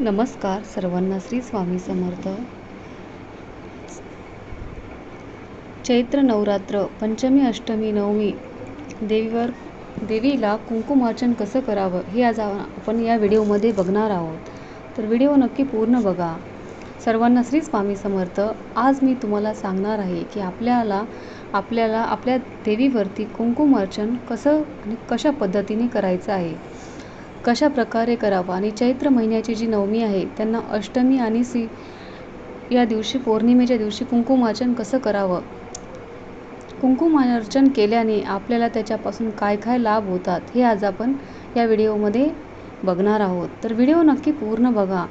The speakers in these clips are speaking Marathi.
नमस्कार सर्वांना श्री स्वामी समर्थ. चैत्र नवरात्र पंचमी अष्टमी नवमी देवीवर देवीला कुंकुमार्चन कसं करावं हे आज आपण या व्हिडिओमध्ये बघणार आहोत. तर व्हिडिओ नक्की पूर्ण बघा. सर्वांना श्री स्वामी समर्थ. आज मी तुम्हाला सांगणार आहे की आपल्याला आपल्याला आपल्या देवीवरती कुंकुमार्चन कसं आणि कशा पद्धतीने करायचं आहे. कशा प्रकारे करावं? आणि चैत्र महिन्याची जी नवमी आहे त्यांना अष्टमी आणि सी या दिवशी पौर्णिमेच्या दिवशी कुंकुमार्चन कसं करावं? कुंकुमार्चन केल्याने आपल्याला त्याच्यापासून काय काय लाभ होतात हे आज आपण या व्हिडिओमध्ये बघणार आहोत. तर व्हिडिओ नक्की पूर्ण बघा.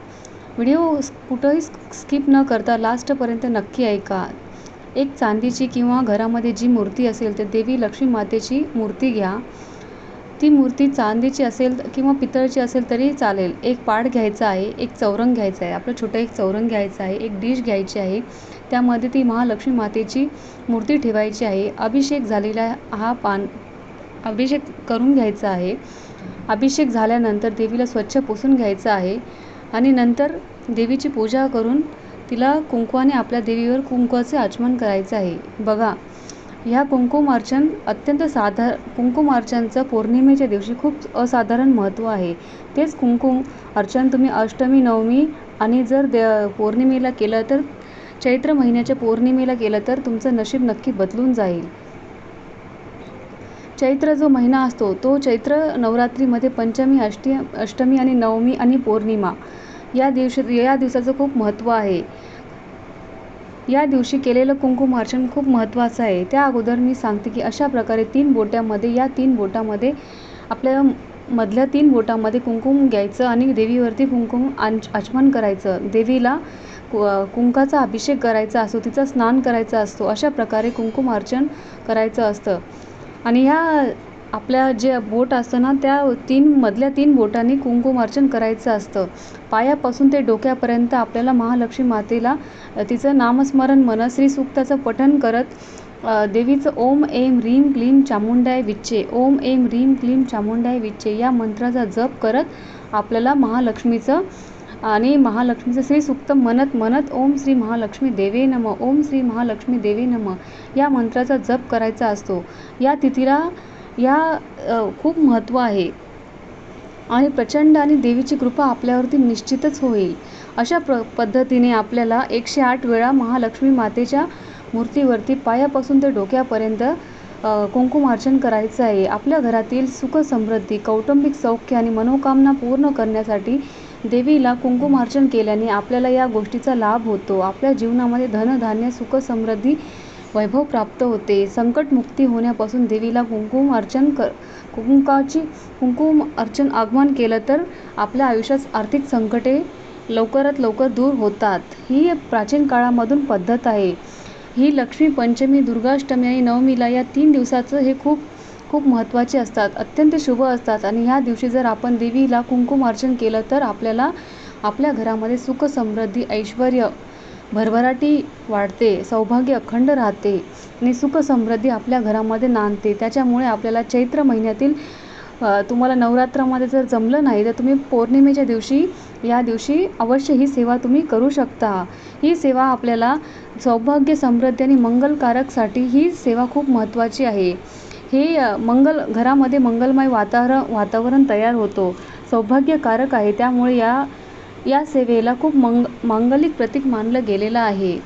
व्हिडिओ कुठंही स्किप न करता लास्टपर्यंत नक्की ऐका. एक चांदीची किंवा घरामध्ये जी मूर्ती असेल तर देवी लक्ष्मी मातेची मूर्ती घ्या. ती मूर्ती चांदीची असेल किंवा पितळची असेल तरी चालेल. एक पाट घ्यायचा आहे एक चौरंग घ्यायचा आहे. आपलं छोटं एक चौरंग घ्यायचं आहे एक डिश घ्यायची आहे. त्यामध्ये ती महालक्ष्मी मातेची मूर्ती ठेवायची आहे. अभिषेक झालेला हा पान अभिषेक करून घ्यायचा आहे. अभिषेक झाल्यानंतर देवीला स्वच्छ पुसून घ्यायचं आहे आणि नंतर देवीची पूजा करून तिला कुंकवाने आपल्या देवीवर कुंकवाचे आचमन करायचं आहे. बघा ह्या कुंकुमार्चन अत्यंत साधा कुंकुमार्चनचं पौर्णिमेच्या दिवशी खूप असाधारण महत्त्व आहे. तेच कुंकुम अर्चन तुम्ही अष्टमी नवमी आणि जर दे पौर्णिमेला केलं तर चैत्र महिन्याच्या पौर्णिमेला केलं तर तुमचं नशीब नक्की बदलून जाईल. चैत्र जो महिना असतो तो चैत्र नवरात्रीमध्ये पंचमी अष्टी अष्टमी आणि नवमी आणि पौर्णिमा या दिवशी या दिवसाचं खूप महत्त्व आहे. या दिवशी केलेलं कुंकुमार्चन खूप महत्त्वाचं आहे. त्या अगोदर मी सांगते की अशा प्रकारे तीन बोट्यामध्ये या तीन बोटामध्ये आपल्या मधल्या तीन बोटामध्ये कुंकुम घ्यायचं आणि देवीवरती कुंकुम आंच आचमन करायचं. देवीला कु कुंकाचा अभिषेक करायचा असतो तिचं स्नान करायचं असतो अशा प्रकारे कुंकुमार्चन करायचं असतं. आणि ह्या आपल्या जे बोट असतं ना त्या तीन मधल्या तीन बोटांनी कुंकुमार्चन करायचं असतं. पायापासून ते डोक्यापर्यंत आपल्याला महालक्ष्मी मातेला तिचं नामस्मरण म्हणत श्रीसूक्ताचं पठण करत देवीचं ओम एम रीम क्लीम चामुंडाय विच्चे ओम एम रीम क्लीम चामुंडाय विच्चे या मंत्राचा जप करत आपल्याला महालक्ष्मीचं आणि महालक्ष्मीचं श्रीसूक्त म्हणत म्हणत ओम श्री महालक्ष्मी देवे नम ओम श्री महालक्ष्मी देवे नम या मंत्राचा जप करायचा असतो. या तिथीला या खूप महत्त्व आहे. आणि प्रचंड आणि देवीची कृपा आपल्यावरती निश्चितच होईल. अशा प्र पद्धतीने आपल्याला एकशे आठ वेळा महालक्ष्मी मातेच्या मूर्तीवरती पायापासून ते डोक्यापर्यंत कुंकुमार्चन करायचं आहे. आपल्या घरातील सुख समृद्धी कौटुंबिक सौख्य आणि मनोकामना पूर्ण करण्यासाठी देवीला कुंकुमार्चन केल्याने आपल्याला या गोष्टीचा लाभ होतो. आपल्या जीवनामध्ये धनधान्य सुख समृद्धी वैभव प्राप्त होते. संकटमुक्ती होण्यापासून देवीला कुंकुम अर्चन कर कुंकाची कुंकुम अर्चन आगमन केलं तर आपल्या आयुष्यात आर्थिक संकटे लवकरात लवकर दूर होतात. ही प्राचीन काळामधून पद्धत आहे. ही लक्ष्मी पंचमी दुर्गाष्टमी आणि नवमीला या तीन दिवसाचं हे खूप खूप महत्त्वाचे असतात. अत्यंत शुभ असतात आणि ह्या दिवशी जर आपण देवीला कुंकुम अर्चन केलं तर आपल्याला आपल्या घरामध्ये सुख समृद्धी ऐश्वर भरभराटी वाढते सौभाग्य अखंड राहते आणि सुख समृद्धी आपल्या घरामध्ये नांदते. त्याच्यामुळे आपल्याला चैत्र महिन्यातील तुम्हाला नवरात्रामध्ये जर जमलं नाही तर तुम्ही पौर्णिमेच्या दिवशी या दिवशी अवश्य ही सेवा तुम्ही करू शकता. ही सेवा आपल्याला सौभाग्य समृद्धी आणि मंगलकारकसाठी ही सेवा खूप महत्त्वाची आहे. हे मंगल घरामध्ये मंगलमय वातावरण वातावरण तयार होतो. सौभाग्यकारक आहे. त्यामुळे या या सेवेला खूप मंग मांगलिक प्रतीक मानलं गेलेलं आहे.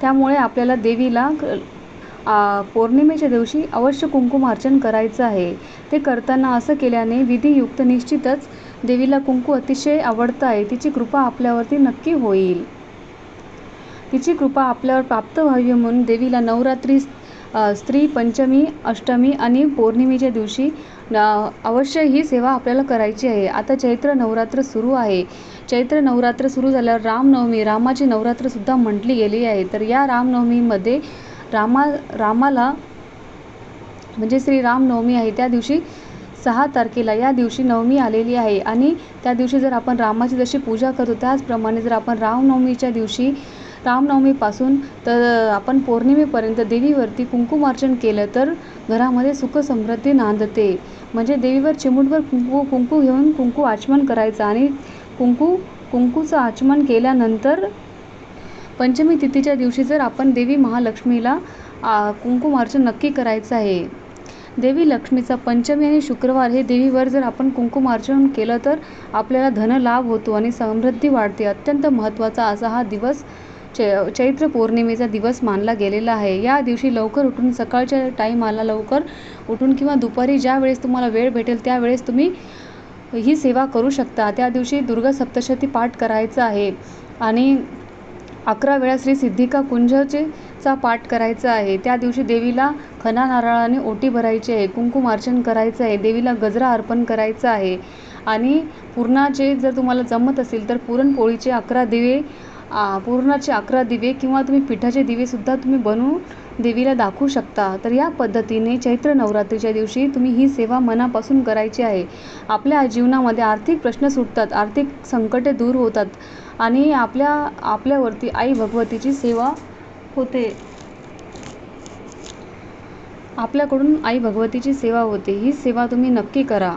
त्यामुळे आपल्याला देवीला पौर्णिमेच्या दिवशी अवश्य कुंकुमार्चन करायचं आहे. ते करताना असं केल्याने विधियुक्त निश्चितच देवीला कुंकू अतिशय आवडतं आहे. तिची कृपा आपल्यावरती नक्की होईल. तिची कृपा आपल्यावर प्राप्त व्हावी म्हणून देवीला नवरात्री स्त्री पंचमी अष्टमी आणि पौर्णिमेच्या दिवशी अवश्य ही सेवा आपल्याला करायची आहे. आता चैत्र नवरात्र सुरू आहे. चैत्र नवरात्र सुरू झाल्यावर रामनवमी रामाची नवरात्रसुद्धा म्हटली गेली आहे. तर या रामनवमीमध्ये रामा रामाला म्हणजे श्री रामनवमी आहे त्या दिवशी सहा तारखेला या दिवशी नवमी आलेली आहे. आणि त्या दिवशी जर आपण रामाची जशी पूजा करतो त्याचप्रमाणे जर आपण रामनवमीच्या दिवशी रामनवमीपासून तर आपण पौर्णिमेपर्यंत देवीवरती कुंकुमार्चन केलं तर घरामध्ये सुख समृद्धी नांदते. म्हणजे देवीवर चिमूटभर कुंकू कुंकू घेऊन कुंकू आचमन करायचं आणि कुंकू कुंकूचं आचमन केल्यानंतर पंचमी तिथीच्या दिवशी जर आपण देवी महालक्ष्मीला कुंकुमार्चन नक्की करायचं आहे. देवी लक्ष्मीचा पंचमी आणि शुक्रवार हे देवीवर जर आपण कुंकुमार्चन केलं तर आपल्याला धनलाभ होतो आणि समृद्धी वाढते. अत्यंत महत्त्वाचा असा हा दिवस चै चैत्र पौर्णिमेचा दिवस मानला गेलेला आहे. या दिवशी लवकर उठून सकाळच्या टाईमाला लवकर उठून किंवा दुपारी ज्या वेळेस तुम्हाला वेळ भेटेल त्यावेळेस तुम्ही ही सेवा करू शकता. त्या दिवशी दुर्गा सप्तशती पाठ करायचा आहे आणि अकरा वेळा श्री सिद्धिका कुंजचे चा पाठ करायचा आहे. त्या दिवशी देवीला खना नारळाने ओटी भरायची आहे कुंकुमार्चन करायचं आहे देवीला गजरा अर्पण करायचा आहे आणि पुरणाचे जर तुम्हाला जमत असेल तर पुरणपोळीचे अकरा दिवे पुरणाचे अकरा दिवे किंवा तुम्ही पिठाचे दिवेसुद्धा तुम्ही बनवून देवीला दाखवू शकता. तर या पद्धतीने चैत्र नवरात्रीच्या दिवशी तुम्ही ही सेवा मनापासून करायची आहे. आपल्या जीवनामध्ये आर्थिक प्रश्न सुटतात आर्थिक संकटे दूर होतात आणि आपल्या आपल्यावरती आई भगवतीची सेवा होते. आपल्याकडून आई भगवतीची सेवा होते. ही सेवा तुम्ही नक्की करा.